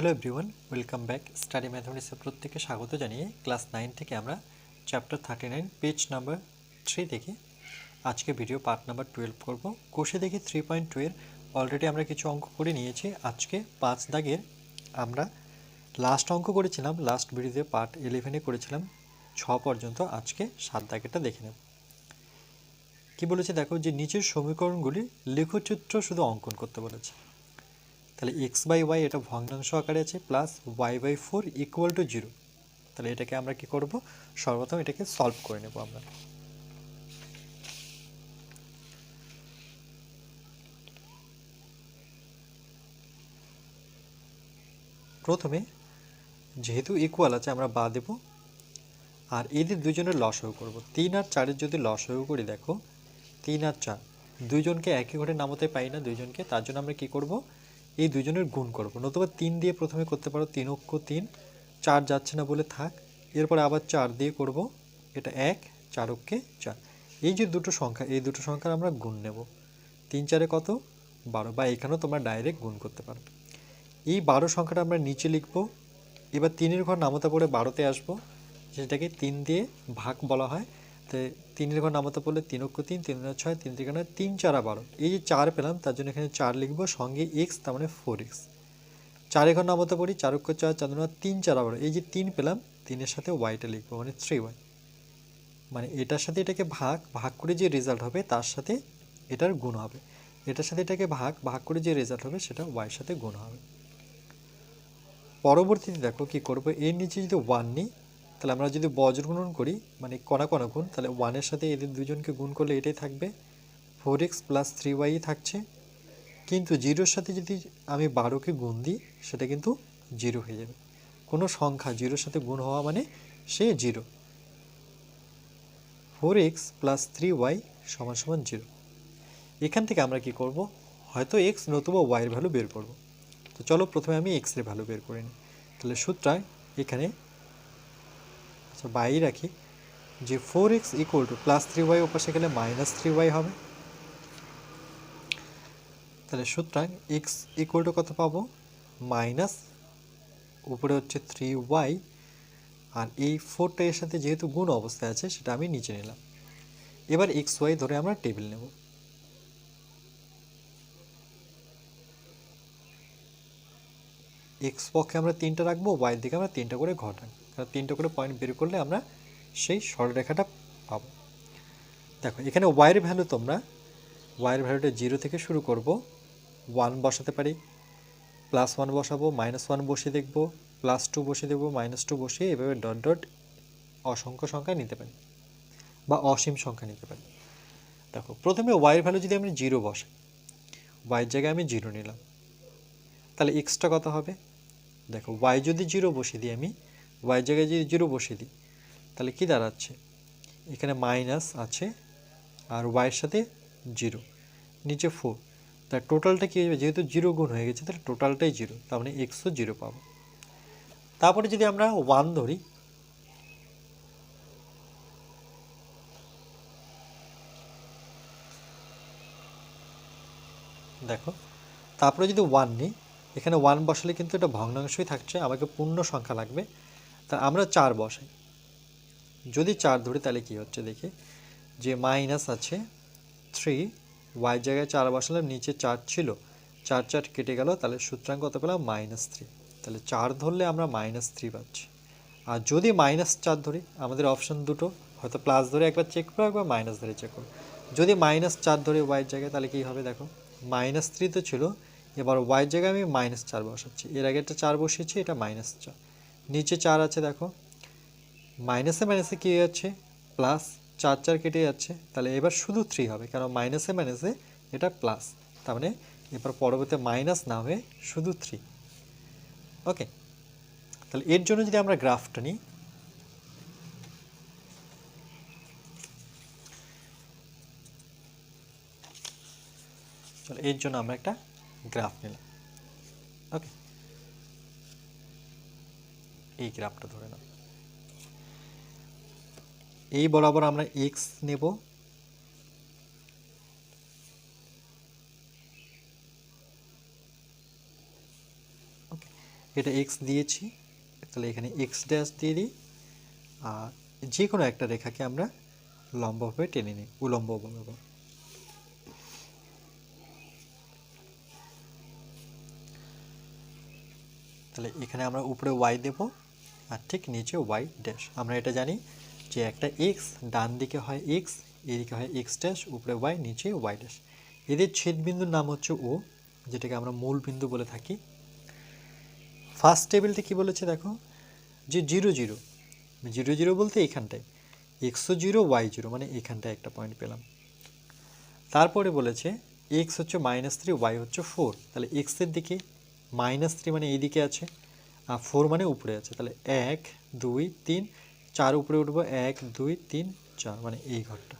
Hello everyone welcome back study ম্যাথমেটিক্সের প্রত্যেককে স্বাগত জানিয়ে ক্লাস নাইন থেকে আমরা chapter thirty nine page number three থেকে আজকে ভিডিও পার্ট নাম্বার টুয়েলভ করব। কোষে দেখি থ্রি পয়েন্ট টুয়ের অলরেডি আমরা কিছু অঙ্ক করে নিয়েছি। আজকে পাঁচ দাগের আমরা লাস্ট অঙ্ক করেছিলাম লাস্ট ভিডিওতে পার্ট ইলেভেনে করেছিলাম। ছ পর্যন্ত আজকে সাত দাগেরটা দেখে নেব। কি বলেছে দেখো যে নিচের সমীকরণগুলি লেখচিত্র শুধু অঙ্কন করতে বলেছে। তাহলে এক্স বাই ওয়াই এটা ভগ্নাংশ আকারে আছে plus y by four equal to zero তাহলে এটাকে আমরা কি করব? সর্বপ্রথম এটাকে সলভ করে নেব আমরা। প্রথমে যেহেতু ইকুয়াল আছে, আমরা বা দেব, আর এদের দুজনের লসও করব, তিন আর চারের যদি লসও করি, দেখো, তিন আর চার দুইজনকে একই ঘরে নামাতে পাই না দুইজনকে তার জন্য আমরা কি করব? এই দুজনের গুণ করব। নতুবা তিন দিয়ে প্রথমে করতে পারো তিন অক্ষ তিন, চার যাচ্ছে না বলে থাক। এরপরে আবার চার দিয়ে করব, এটা এক, চার অক্ষে চার। এই যে দুটো সংখ্যা, এই দুটো সংখ্যার আমরা গুণ নেব। তিন চারে কত? বারো। বা এখানেও তোমরা ডাইরেক্ট গুণ করতে পারো। এই বারো সংখ্যাটা আমরা নিচে লিখব। এবার তিনের ঘর নামতা পড়ে বারোতে আসব, যেটাকে তিন দিয়ে ভাগ বলা হয়। তো তিনের ঘর নামতা পড়লে তিন অক্ষ তিন তিন দুগুণে ছয়, তিন তিরিখানে তিন চারা বারো। এই যে চার পেলাম, তার জন্য এখানে চার লিখব, সঙ্গে এক্স তার মানে ফোর এক্স চারে ঘর নামতা পড়ি, চার অক্ষ চার চার তিন চারা বারো। এই যে তিন পেলাম, তিনের সাথে ওয়াইটা লিখব মানে থ্রি ওয়াই মানে এটার সাথে এটাকে ভাগ ভাগ করে যে রেজাল্ট হবে, তার সাথে এটার গুণ হবে। এটার সাথে এটাকে ভাগ ভাগ করে যে রেজাল্ট হবে, সেটা ওয়াইয়ের সাথে গুণ হবে। পরবর্তীতে দেখো কি করব, এর নিচে যদি ওয়ান নিই তাহলে আমরা যদি বজ্র গুণন করি মানে কণা কণা গুণ, তাহলে ওয়ানের সাথে এদের দুজনকে গুণ করলে এটাই থাকবে। Four x plus three y থাকছে। কিন্তু জিরোর সাথে যদি আমি বারোকে গুণ দিই, সেটা কিন্তু জিরো হয়ে যাবে। কোনো সংখ্যা জিরোর সাথে গুণ হওয়া মানে সে zero four x plus three y সমান সমান জিরো এখান থেকে আমরা কি করব? হয়তো এক্স নতুবা ওয়াইয়ের ভ্যালু বের করব। তো চলো প্রথমে আমি এক্সের ভ্যালু বের করে নিই। তাহলে সূত্রাং এখানে আচ্ছা বাই রাখি, যে four x equal to plus three y ওপাশে গেলে মাইনাস থ্রি ওয়াই হবে। তাহলে সুতরাং এক্স ইকুয়াল টু কত পাবো? মাইনাস উপরে হচ্ছে থ্রি ওয়াই আর এই ফোরটা এর সাথে যেহেতু গুণ অবস্থায় আছে, সেটা আমি নিচে নিলাম। এবার এক্স ওয়াই ধরে আমরা টেবিল নেব। এক্স পক্ষে আমরা তিনটা রাখব ওয়াই দিকে আমরা তিনটা করে ঘর কারণ তিনটা করে পয়েন্ট বের করলে আমরা সেই সরলরেখাটা পাবো। দেখো, এখানে ওয়াইয়ের ভ্যালু তোমরা ওয়াইয়ের ভ্যালুটা জিরো থেকে শুরু করব ওয়ান বসাতে পারি প্লাস ওয়ান বসাবো মাইনাস ওয়ান বসিয়ে দেখব প্লাস টু বসিয়ে দেখব মাইনাস টু বসিয়ে এভাবে ডট ডট অসংখ্য সংখ্যা নিতে পারি, বা অসীম সংখ্যা নিতে পারি। দেখো, প্রথমে ওয়াইয়ের ভ্যালু যদি আমি জিরো বসাই ওয়াইয়ের জায়গায় আমি জিরো নিলাম, তাহলে এক্সট্রা কত হবে? দেখো ওয়াই যদি জিরো বসিয়ে দিই আমি ওয়াই জায়গায় যদি জিরো বসিয়ে দিই, তাহলে কি দাঁড়াচ্ছে? এখানে মাইনাস আছে আর ওয়াইয়ের সাথে জিরো নিচে ফোর তার টোটালটা কী যাবে? যেহেতু জিরো গুণ হয়ে গেছে, তাহলে টোটালটাই জিরো তার মানে এক্সও জিরো পাবো। তারপরে যদি আমরা ওয়ান ধরি, দেখো, তারপরে যদি ওয়ান নিই, এখানে ওয়ান বসালে কিন্তু এটা ভগ্নাংশই থাকছে, আমাকে পূর্ণ সংখ্যা লাগবে। তা আমরা চার বসাই। যদি চার ধরি, তাহলে কি হচ্ছে দেখি? যে মাইনাস আছে থ্রি ওয়াই জায়গায় চার বসালাম, নিচে চার ছিল, চার চার কেটে গেল, তাহলে সূত্রাং কত পেলাম? মাইনাস থ্রি তাহলে চার ধরলে আমরা মাইনাস থ্রি পাচ্ছি। আর যদি মাইনাস চার ধরি, আমাদের অপশান দুটো, হয়তো প্লাস ধরে একবার চেক করো একবার মাইনাস ধরে চেক করো যদি মাইনাস চার ধরে ওয়াইয়ের জায়গায়, তাহলে কী হবে দেখো? মাইনাস থ্রি তো ছিল, এবার ওয়াইয়ের জায়গায় আমি মাইনাস চার বসাচ্ছি। এর আগে একটা চার বসিয়েছি, এটা মাইনাস চার। নিচে চার আছে, দেখো। মাইনাসে মাইনাসে কী যাচ্ছে? প্লাস চার চার কেটে যাচ্ছে। তাহলে এবার শুধু থ্রি হবে কারণ মাইনাসে মাইনাসে এটা প্লাস। তার মানে এবার পরবর্তী মাইনাস না হয়ে শুধু থ্রি ওকে তাহলে এর জন্য যদি আমরা গ্রাফটা নিই এর জন্য আমরা একটা গ্রাফ নিলাম। ওকে এই গ্রাফটা ধরে নাও। এই বরাবর আমরা এক্স নেব। এটা এক্স দিয়েছি, তাহলে এখানে এক্স ড্যাশ দিয়ে দিই, আর যে কোনো একটা রেখাকে আমরা লম্বভাবে টেনে নিই, উলম্ব বরাবর তাহলে এখানে আমরা উপরে ওয়াই দেব। আর ঠিক নিচে ওয়াই ড্যাশ আমরা এটা জানি যে একটা এক্স ডান দিকে হয় এক্স এদিকে হয় এক্স ড্যাশ উপরে ওয়াই নিচে ওয়াই ড্যাশ এদের ছেদবিন্দুর নাম হচ্ছে ও যেটাকে আমরা মূল বিন্দু বলে থাকি। ফার্স্ট টেবিলটি কি বলেছে দেখো? যে জিরো জিরো জিরো জিরো বলতে এইখানটায় এক্সও জিরো ওয়াই জিরো মানে এইখানটায় একটা পয়েন্ট পেলাম। তারপরে বলেছে এক্স হচ্ছে মাইনাস থ্রি ওয়াই হচ্ছে ফোর তাহলে এক্সের দিকে মাইনাস থ্রি মানে এইদিকে আছে। ফোর মানে উপরে আছে। তাহলে এক, দুই, তিন, চার উপরে উঠবো, এক, দুই, তিন, চার মানে এই ঘরটা।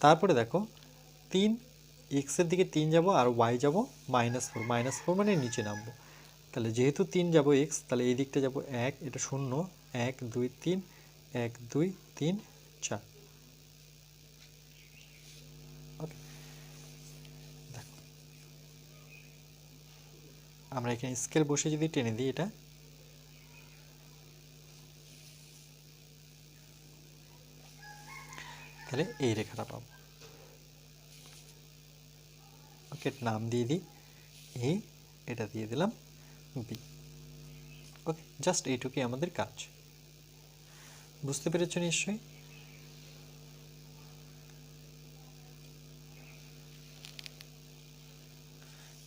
তারপরে দেখো, তিন এক্সের দিকে তিন যাব আর ওয়াই যাব মাইনাস ফোর মাইনাস ফোর মানে নিচে নামবো। তাহলে যেহেতু তিন যাব এক্স তাহলে এই দিকটা যাব এক, এটা শূন্য। এক, দুই, তিন, এক, দুই, তিন, চার। আমরা এখানে স্কেল বসে যদি টেনে দিই এটা। তাহলে এই রেখাটা পাবো। ওকে, নাম দিয়ে দিই। এ এটা দিয়ে দিলাম। বি ওকে জাস্ট এইটুকুই আমাদের কাজ। বুঝতে পেরেছ নিশ্চয়ই?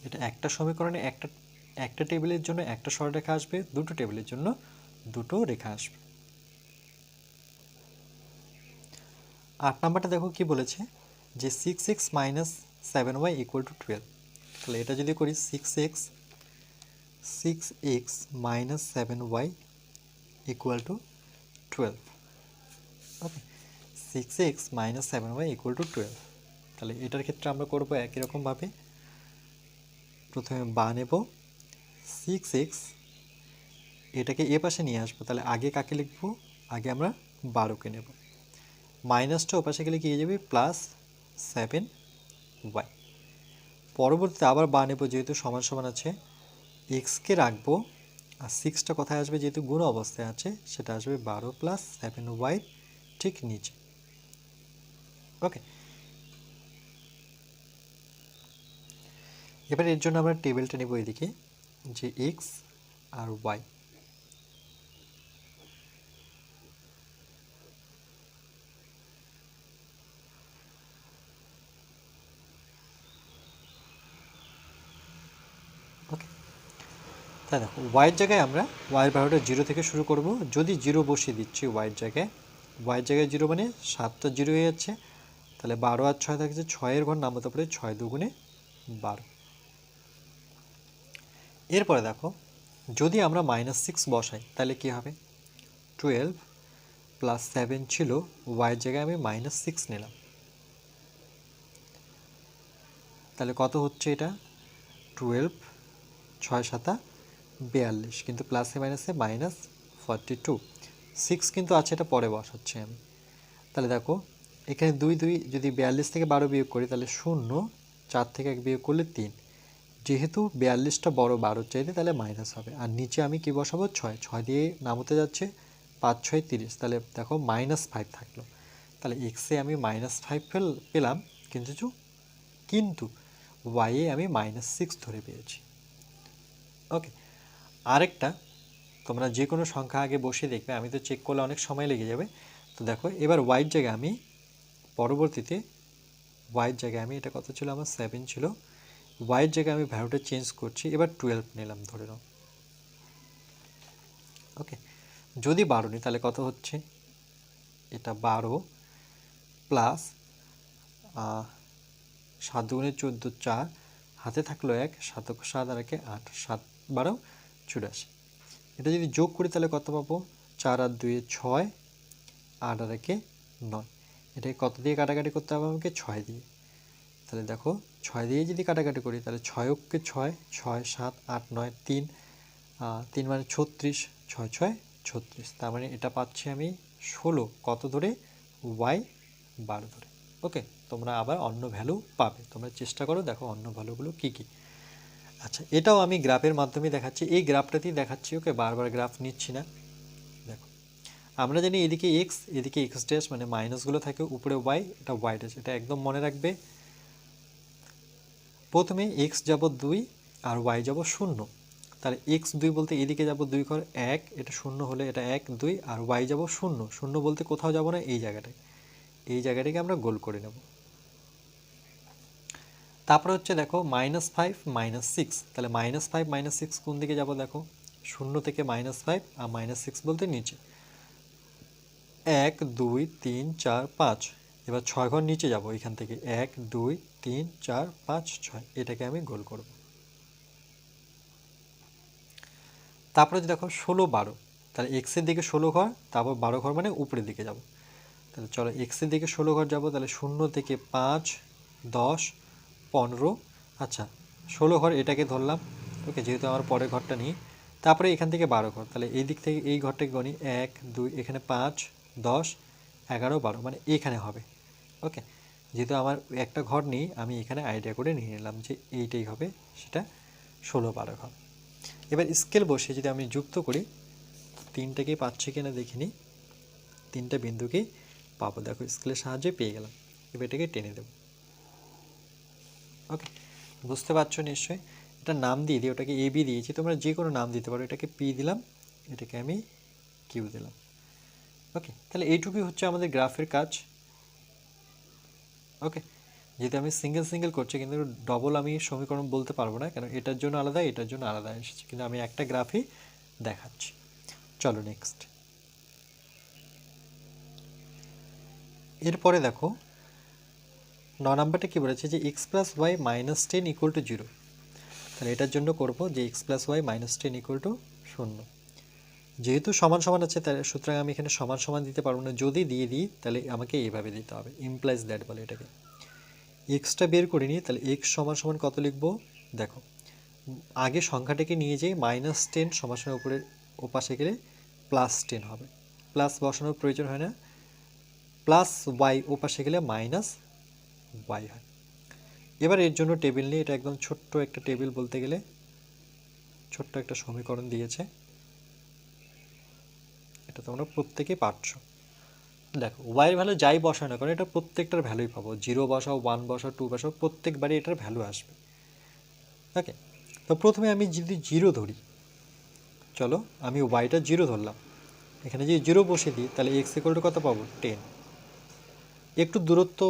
এটা একটা সমীকরণে একটা একটা টেবিলের জন্য একটা সরলরেখা আসবে, দুটো টেবিলের জন্য দুটো রেখা আসবে। আট নাম্বারটা দেখো কি বলেছে যে six x minus seven y equal to twelve তাহলে এটা যদি করি six x six x minus seven y equal to twelve okay six x minus seven y equal to twelve তাহলে এটার ক্ষেত্রে আমরা করব একই রকমভাবে। প্রথমে বা নেব সিক্স এক্স এটাকে এ পাশে নিয়ে আসব। তাহলে আগে কাকে লিখব? আগে আমরা বারোকে নেব। মাইনাসটা ও পাশে গেলে কি যাবে? প্লাস সেভেন ওয়াই পরবর্তীতে আবার বা নেব যেহেতু সমান সমান আছে। এক্সকে রাখব। আর সিক্সটা কোথায় আসবে? যেহেতু গুণ অবস্থায় আছে, সেটা আসবে বারো প্লাস সেভেন ওয়াই ঠিক নিচে। ওকে এবার এর জন্য আমরা টেবিলটা নেব এদিকে। যে এক্স আর ওয়াই তাই দেখো ওয়াইয়ের জায়গায় আমরা ওয়াইয়ের ভ্যালুটা জিরো থেকে শুরু করব। যদি জিরো বসিয়ে দিচ্ছি ওয়াইয়ের জায়গায় ওয়াইয়ের জায়গায় জিরো মানে সাতটা জিরো হয়ে যাচ্ছে। তাহলে বারো আর ছয় থাকছে, ছয়ের ঘর নামাতে পারে ছয় দুগুণে বারো। এরপরে দেখো, যদি আমরা মাইনাস সিক্স বসাই, তাহলে কি হবে? টুয়েলভ প্লাস সেভেন ছিল ওয়াইয়ের জায়গায় আমি মাইনাস সিক্স নিলাম। তাহলে কত হচ্ছে এটা? টুয়েলভ ছয় সাতা, বিয়াল্লিশ। কিন্তু প্লাসে মাইনাসে মাইনাস ফর্টি টু সিক্স কিন্তু আছে, এটা পরে বসাচ্ছি আমি। তাহলে দেখো, এখানে দুই দুই, যদি বিয়াল্লিশ থেকে বারো বিয়োগ করি, তাহলে শূন্য, চার থেকে এক বিয়োগ করলে তিন। যেহেতু বিয়াল্লিশটা বড় বারোর চাইতে তাহলে মাইনাস হবে। আর নিচে আমি কি বসাবো? ছয়। ছয় দিয়ে নামতে যাচ্ছে পাঁচ, ছয়, তিরিশ। তাহলে দেখো মাইনাস ফাইভ থাকল। তাহলে এক্সে আমি মাইনাস ফাইভ ফেল, পেলাম। কিন্তু কিন্তু ওয়াইয়ে আমি মাইনাস সিক্স ধরে পেয়েছি। ওকে আরেকটা, তোমরা যে কোনো সংখ্যা আগে বসে দেখবে। আমি তো চেক করলে অনেক সময় লেগে যাবে। তো দেখো, এবার ওয়াইয়ের জায়গায় আমি পরবর্তীতে ওয়াইয়ের জায়গায় আমি, এটা কত ছিল? আমার সেভেন ছিল। ওয়াইয়ের জায়গায় আমি ভ্যালুটা চেঞ্জ করছি, এবার টুয়েলভ নিলাম, ধরে নাও। ওকে যদি বারো নিই, তাহলে কত হচ্ছে? এটা বারো প্লাস সাত দুগুণে চোদ্দ, চার। হাতে থাকল এক সাত সাত আর একে আট। সাত বারো, চুরাশি। এটা যদি যোগ করি, তাহলে কত পাবো? চার আর দুয়ে ছয়, আট আর একে নয়। এটাকে কত দিয়ে কাটাকাটি করতে হবে আমাকে? ছয় দিয়ে। তাহলে দেখো ছয় দিয়ে যদি কাটাকাটি করি, তাহলে ছয় অক্ষে ছয় ছয় সাত আট নয় তিন তিন মানে ছত্রিশ, ছয় ছয় ছত্রিশ। তার মানে এটা পাচ্ছি আমি ষোলো। কত ধরে? ওয়াই বারো ধরে। ওকে, তোমরা আবার অন্য ভ্যালু পাবে। তোমরা চেষ্টা করো, দেখো অন্য ভ্যালুগুলো কী কী। আচ্ছা এটাও আমি গ্রাফের মাধ্যমে দেখাচ্ছি। এই গ্রাফটাতেই দেখাচ্ছি, ওকে? বারবার গ্রাফ নিচ্ছি না। দেখো, আমরা জানি এদিকে এক্স এদিকে এক্স ড্যাশ মানে মাইনাসগুলো থাকে, উপরে ওয়াই এটা ওয়াই ড্যাশ এটা একদম মনে রাখবে। প্রথমে এক্স যাব দুই আর ওয়াই যাব শূন্য। তাহলে এক্স দুই বলতে এদিকে যাব দুই ঘর এক, এটা শূন্য হলে এটা এক, দুই, আর ওয়াই যাব শূন্য। শূন্য বলতে কোথাও যাব না, এই জায়গাটায়। এই জায়গাটাকে আমরা গোল করে নেব। তারপরে হচ্ছে দেখো মাইনাস ফাইভ মাইনাস সিক্স তাহলে মাইনাস ফাইভ মাইনাস সিক্স কোন দিকে যাব দেখো? শূন্য থেকে মাইনাস ফাইভ আর মাইনাস সিক্স বলতে নিচে। এক, দুই, তিন, চার, পাঁচ। এবার ছয় ঘর নিচে যাব, এখান থেকে এক, দুই, তিন, চার, পাঁচ, ছয়, এটাকে আমি গোল করব। তারপরে যদি দেখো ষোলো, বারো, তাহলে এক্সের দিকে ষোলো ঘর, তারপর বারো ঘর মানে উপরের দিকে যাব। তাহলে চলো এক্সের দিকে ষোলো ঘর যাব, তাহলে শূন্য থেকে পাঁচ, দশ, পনেরো আচ্ছা ষোলো ঘর এটাকে ধরলাম, ওকে, যেহেতু আমার পরের ঘরটা নিই, তারপরে এখান থেকে বারো ঘর, তাহলে এই দিক থেকে এই ঘরটাকে গণি এক, দুই, এখানে পাঁচ, দশ, এগারো, বারো মানে এখানে হবে। ওকে যেহেতু আমার একটা ঘর নেই, আমি এখানে আইডিয়া করে নিয়ে নিলাম যে এইটাই হবে সেটা ষোলো বারো ঘর। এবার স্কেল বসে যদি আমি যুক্ত করি, তিনটাকে পাচ্ছি কিনা দেখে নিই। তিনটা বিন্দুকেই পাবো। দেখো স্কেলের সাহায্যে পেয়ে গেলাম। এবার এটাকে টেনে দেবো। ওকে বুঝতে পারছ নিশ্চয়ই? এটা নাম দিয়ে দিই ওটাকে এ বি দিয়েছি। তোমরা যে কোনো নাম দিতে পারো। এটাকে পি দিলাম, এটাকে আমি কিউ দিলাম। ওকে তাহলে এইটুকুই হচ্ছে আমাদের গ্রাফের কাজ। ওকে যেহেতু আমি সিঙ্গেল সিঙ্গেল করছি, কিন্তু ডবল আমি সমীকরণ বলতে পারব না, কেন এটার জন্য আলাদা, এটার জন্য আলাদা এসেছে। কিন্তু আমি একটা গ্রাফই দেখাচ্ছি। চলো নেক্সট এরপরে দেখো, ন নাম্বারটা কী বলেছে যে x plus y minus ten equal to zero তাহলে এটার জন্য করব যে x plus y minus ten equal to শূন্য। যেহেতু সমান সমান আছে, তাহলে সুতরাং আমি এখানে সমান সমান দিতে পারব না। যদি দিয়ে দিই, তাহলে আমাকে এইভাবে দিতে হবে। ইমপ্লাইজ দ্যাট বলে এটাকে। এক্সটা বের করে নিই তাহলে এক্স সমান সমান কত লিখব? দেখো, আগে সংখ্যাটাকে নিয়ে যেয়ে মাইনাস টেন সমান সমান উপরে, ওপাশে গেলে প্লাস টেন হবে। প্লাস বসানোর প্রয়োজন হয় না। প্লাস ওয়াই ওপাশে গেলে মাইনাস ওয়াই হয়। এবার এর জন্য টেবিল নিয়ে, এটা একদম ছোট্ট একটা টেবিল বলতে গেলে, ছোট্ট একটা সমীকরণ দিয়েছে। এটা তোমরা প্রত্যেকেই পারছ। দেখো ওয়াইয়ের ভ্যালু যাই বসায় না কারণ এটা প্রত্যেকটার ভ্যালুই পাবো। জিরো বসাও ওয়ান বসাও টু বসাও, প্রত্যেকবারই এটার ভ্যালু আসবে। ওকে তো প্রথমে আমি যদি জিরো ধরি, চলো আমি ওয়াইটা জিরো ধরলাম। এখানে যদি জিরো বসে দিই, তাহলে এক্স ইকুয়াল টু কত পাবো? টেন একটু দূরত্ব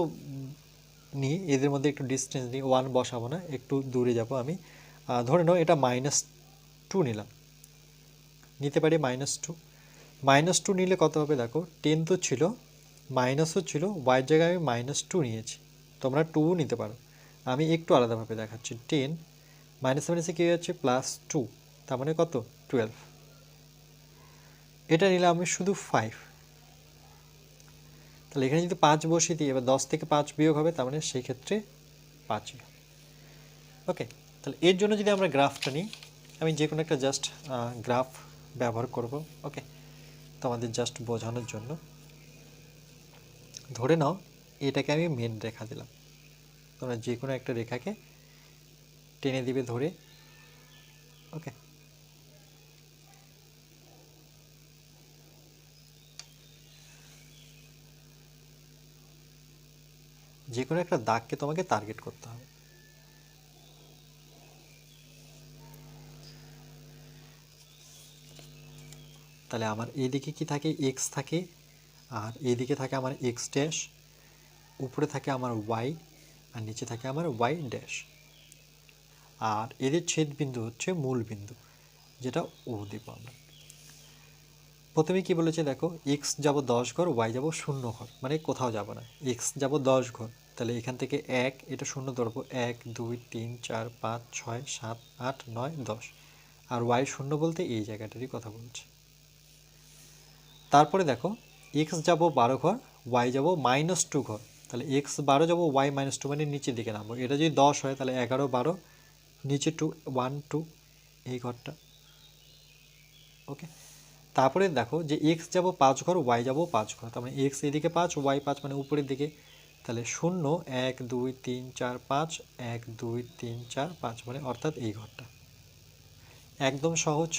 নিই, এদের মধ্যে একটু ডিস্টেন্স নিই ওয়ান বসাবো না, একটু দূরে যাব আমি। ধরে নাও এটা মাইনাস টু নিলাম। নিতে পারি মাইনাস টু মাইনাস টু নিলে কত হবে দেখো? টেন তো ছিল মাইনাসও ছিল ওয়াইয়ের জায়গায় আমি মাইনাস টু নিয়েছি। তোমরা টুও নিতে পারো। আমি একটু আলাদাভাবে দেখাচ্ছি। টেন মাইনাস মাইনাসে কী যাচ্ছে? প্লাস টু তার মানে কত? টুয়েলভ এটা নিলাম আমি শুধু ফাইভ তাহলে এখানে যদি পাঁচ বসিয়ে দিই, এবার দশ থেকে পাঁচ বিয়োগ হবে, তার মানে সেই ক্ষেত্রে পাঁচই ওকে তাহলে এর জন্য যদি আমরা গ্রাফটা নিই, আমি যে কোনো একটা জাস্ট গ্রাফ ব্যবহার করব। ওকে তোমাদের জাস্ট বোঝানোর জন্য। ধরে নাও, এটাকে আমি মেন রেখা দিলাম। তোমরা যে কোনো একটা রেখাকে টেনে দিবে ধরে। ওকে যে কোনো একটা দাগকে তোমাকে টার্গেট করতে হবে। তাহলে আমার এইদিকে কি থাকে? এক্স থাকে। আর এইদিকে থাকে আমার এক্স ড্যাশ উপরে থাকে আমার ওয়াই আর নিচে থাকে আমার ওয়াই ড্যাশ আর এদের ছেদ বিন্দু হচ্ছে মূল বিন্দু যেটা ও দিব আমরা। প্রথমে কি বলেছে দেখো? এক্স যাব দশ ঘর ওয়াই যাব শূন্য ঘর। মানে কোথাও যাব না। এক্স যাব দশ ঘর। তাহলে এখান থেকে এক, এটা শূন্য ধরবো। এক, দুই, তিন, চার, পাঁচ, ছয়, সাত, আট, নয়, দশ। আর ওয়াই শূন্য বলতে এই জায়গাটারই কথা বলছে। তারপরে দেখো এক্স যাব বারো ঘর ওয়াই যাব মাইনাস টু ঘর। তাহলে এক্স বারো যাব ওয়াই মাইনাস টু মানে নিচের দিকে নামবো। এটা যদি দশ হয়, তাহলে এগারো বারো, নিচে টু ওয়ান টু এই ঘরটা। ওকে তারপরে দেখো যে এক্স যাব পাঁচ ঘর ওয়াই যাব পাঁচ ঘর। তার মানে এক্স এদিকে পাঁচ ওয়াই পাঁচ মানে উপরের দিকে। তাহলে শূন্য, এক, দুই, তিন, চার, পাঁচ, এক, দুই, তিন, চার, পাঁচ মানে অর্থাৎ এই ঘরটা। একদম সহজ।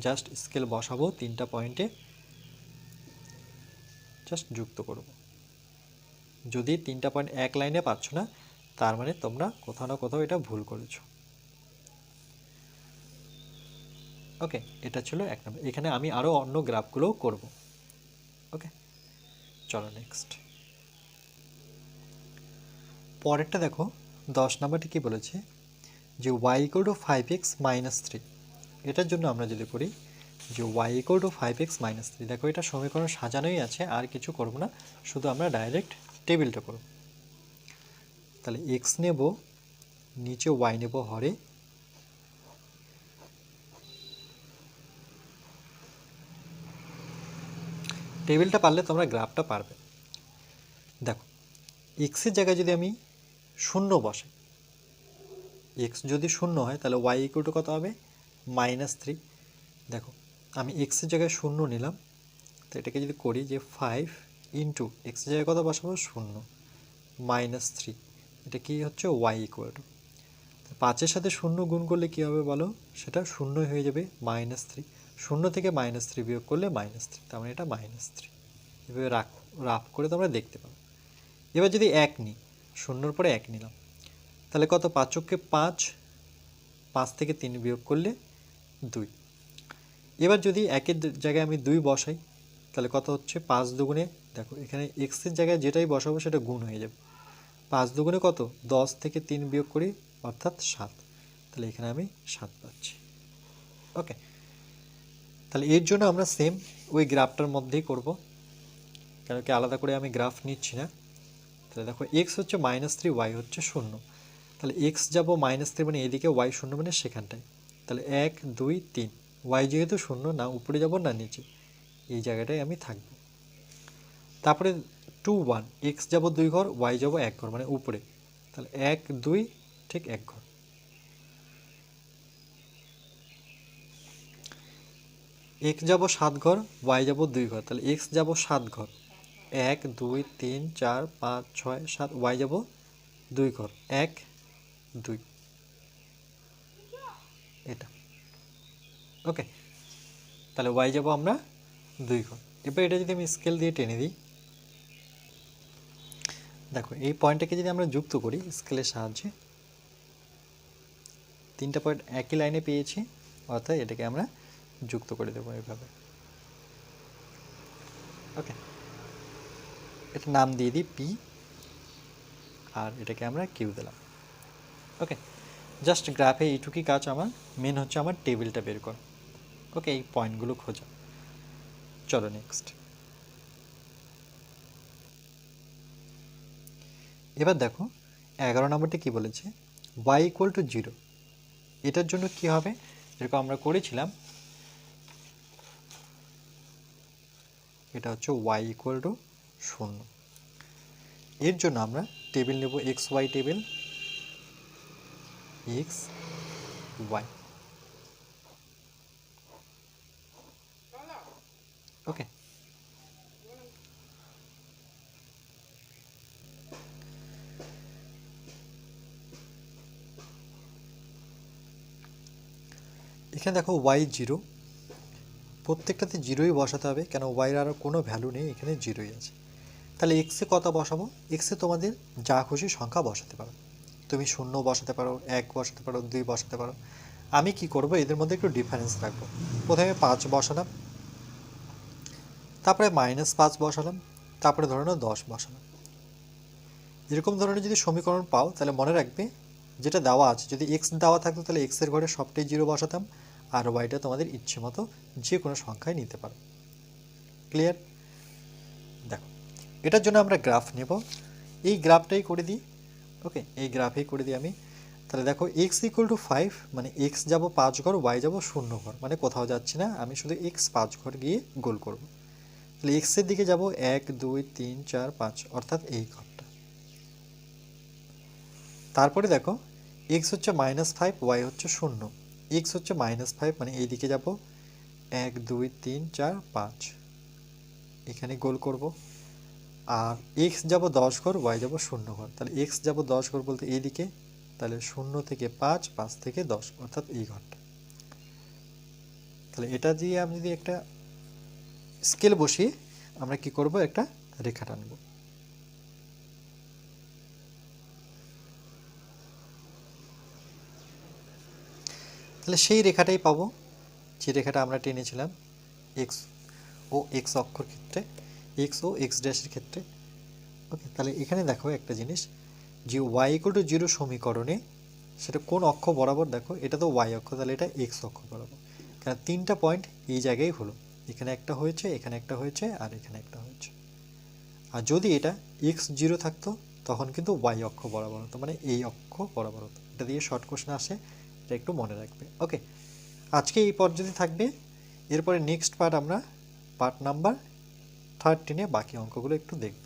জাস্ট স্কেল বসাবো তিনটা পয়েন্টে জাস্ট যুক্ত করব। যদি তিনটা পয়েন্ট এক লাইনে পাচ্ছ না, তার মানে তোমরা কোথাও না কোথাও এটা ভুল করেছ। ওকে এটা ছিল এক নম্বর এখানে আমি আরও অন্য গ্রাফগুলোও করব। ওকে চলো নেক্সট পরেরটা দেখো, দশ নম্বরটি কী বলেছে? যে y equal to five x minus three এটার জন্য আমরা যদি করি যে y equal to five x minus three দেখো, এটা সমীকরণ সাজানোই আছে, আর কিছু করব না। শুধু আমরা ডাইরেক্ট টেবিলটা করব। তাহলে এক্স নেব, নিচে ওয়াই নেব হরে। টেবিলটা পারলে তোমরা গ্রাফটা পারবে। দেখো এক্সের জায়গায় যদি আমি শূন্য বসে এক্স যদি শূন্য হয়, তাহলে ওয়াই ইকুয়াল টু কত হবে? মাইনাস থ্রি দেখো আমি এক্সের জায়গায় শূন্য নিলাম। তো এটাকে যদি করি যে ফাইভ ইন্টু এক্সের জায়গায় কত বসাবো? শূন্য। মাইনাস থ্রি এটা কি হচ্ছে? ওয়াই ইকুয়াল টু পাঁচের সাথে শূন্য গুণ করলে কী হবে বলো? সেটা শূন্য হয়ে যাবে মাইনাস থ্রি শূন্য থেকে মাইনাস থ্রি বিয়োগ করলে মাইনাস থ্রি তার মানে এটা মাইনাস থ্রি এভাবে রাখ, রাফ করে তোমরা দেখতে পাবো। এবার যদি এক নিই, শূন্যর পরে এক নিলাম। তাহলে কত? পাঁচককে পাঁচ পাঁচ থেকে তিন বিয়োগ করলে দুই। এবার যদি একের জায়গায় আমি দুই বসাই, তাহলে কত হচ্ছে? পাঁচ দুগুণে, দেখো, এখানে এক্সের জায়গায় যেটাই বসাবো সেটা গুণ হয়ে যাবে। পাঁচ দুগুণে কত? দশ থেকে তিন বিয়োগ করি, অর্থাৎ সাত। তাহলে এখানে আমি সাত পাচ্ছি। ওকে তাহলে এর জন্য আমরা সেম ওই গ্রাফটার মধ্যেই করব। কেন কি আলাদা করে আমি গ্রাফ নিচ্ছি না। তাহলে দেখো এক্স হচ্ছে মাইনাস থ্রি ওয়াই হচ্ছে শূন্য। তাহলে এক্স যাব মাইনাস থ্রি মানে এদিকে ওয়াই শূন্য মানে সেখানটায়। তাহলে এক, দুই, তিন। ওয়াই যেহেতু শূন্য, না, উপরে যাব না নিচে। এই জায়গাটায় আমি থাকব। তারপরে টু ওয়ান এক্স যাব দুই ঘর ওয়াই যাব এক ঘর মানে উপরে। তাহলে এক, দুই, ঠিক এক ঘর। এক্স যাব সাত ঘর ওয়াই যাব দুই ঘর। তাহলে এক্স যাব সাত ঘর। এক, দুই, তিন, চার, পাঁচ, ছয়, সাত ওয়াই যাব দুই ঘর। এক, দুই। এটা। ওকে তাহলে ওয়াই যাব আমরা দুই ঘর এবার এটা যদি আমি স্কেল দিয়ে টেনে দিই, দেখো এই পয়েন্টটাকে যদি আমরা যুক্ত করি স্কেলের সাহায্যে, তিনটা পয়েন্ট একই লাইনে পেয়েছি, অর্থাৎ এটাকে আমরা যুক্ত করে দেবো এইভাবে ওকে এটা নাম দিয়ে দিই পি আর এটাকে আমরা কিউ দিলাম। ওকে জাস্ট গ্রাফে এইটুকুই কাজ আমার। মেন হচ্ছে আমার টেবিলটা বের কর। ওকে, এই পয়েন্টগুলো খোঁজা। চলো নেক্সট এবার দেখো, এগারো নম্বরটা কি বলেছে? ওয়াই ইকুয়াল টু জিরো এটার জন্য কি হবে? যেরকম আমরা করেছিলাম, এটা হচ্ছে ওয়াই ইকুয়াল টু শূন্য। এর জন্য আমরা টেবিল নেব x y table x y okay এখানে দেখো ওয়াই জিরো প্রত্যেকটাতে জিরোই বসাতে হবে, কেন ওয়াইয়ের আরও কোনো ভ্যালু নেই, এখানে জিরোই আছে। তাহলে এক্সে কত বসাবো? এক্সে তোমাদের যা খুশি সংখ্যা বসাতে পারো। তুমি শূন্য বসাতে পারো, এক বসাতে পারো, দুই বসাতে পারো। আমি কি করব? এদের মধ্যে একটু ডিফারেন্স রাখব। প্রথমে পাঁচ বসালাম। তারপরে মাইনাস পাঁচ বসালাম, তারপরে ধরে নাও দশ বসালাম। এরকম ধরনের যদি সমীকরণ পাও, তাহলে মনে রাখবে যেটা দেওয়া আছে, যদি এক্স দেওয়া থাকতো তাহলে এক্সের ঘরে সবটাই জিরো বসাতাম, আর ওয়াইটা তোমাদের ইচ্ছে মতো যে কোনো সংখ্যায় নিতে পারো। ক্লিয়ার দেখো, এটার জন্য আমরা গ্রাফ নেব। এই গ্রাফটাই করে দিই ওকে এই গ্রাফেই করে দিই আমি। তাহলে দেখো এক্স ইকুয়াল টু ফাইভ মানে এক্স যাব পাঁচ ঘর ওয়াই যাব শূন্য ঘর মানে কোথাও যাচ্ছি না, আমি শুধু এক্স পাঁচ ঘর গিয়ে গোল করব। তাহলে এক্সের দিকে যাব এক, দুই, তিন, চার, পাঁচ, অর্থাৎ এই ঘরটা। তারপরে দেখো এক্স হচ্ছে মাইনাস ফাইভ ওয়াই হচ্ছে শূন্য। এক্স হচ্ছে মাইনাস ফাইভ মানে এই দিকে যাব, এক, দুই, তিন, চার, পাঁচ। এখানে গোল করব। আর এক্স যাব দশ ঘর ওয়াই যাব শূন্য ঘর। তাহলে এক্স যাব দশ ঘর বলতে এইদিকে তাহলে শূন্য থেকে পাঁচ পাঁচ থেকে দশ, অর্থাৎ এই ঘরটা। তাহলে এটা দিয়ে আমি যদি একটা স্কেল বসিয়ে আমরা কি করব? একটা রেখা টানবো। তাহলে সেই রেখাটাই পাবো, যে রেখাটা আমরা টেনেছিলাম এক্স ও এক্স অক্ষর ক্ষেত্রে এক্স ও এক্স ড্যাশের ক্ষেত্রে। ওকে তাহলে এখানে দেখো একটা জিনিস, যে ওয়াই ইকুয়াল টু জিরো সমীকরণে সেটা কোন অক্ষ বরাবর, দেখো এটা তো ওয়াই অক্ষ, তাহলে এটা এক্স অক্ষ বরাবর। কারণ তিনটা পয়েন্ট এই জায়গায় হলো। এখানে একটা হয়েছে, এখানে একটা হয়েছে, আর এখানে একটা হয়েছে। আর যদি এটা এক্স জিরো থাকতো, তখন কিন্তু ওয়াই অক্ষ বরাবর হতো মানে এই অক্ষ বরাবর হতো। এটা দিয়ে শর্ট কোশ্চেন আসে, এটা একটু মনে রাখবে। ওকে আজকে এই পর্যন্ত থাকবে, এরপরে নেক্সট পার্ট আমরা পার্ট নাম্বার থার্টিনে বাকি অঙ্কগুলো একটু দেখব।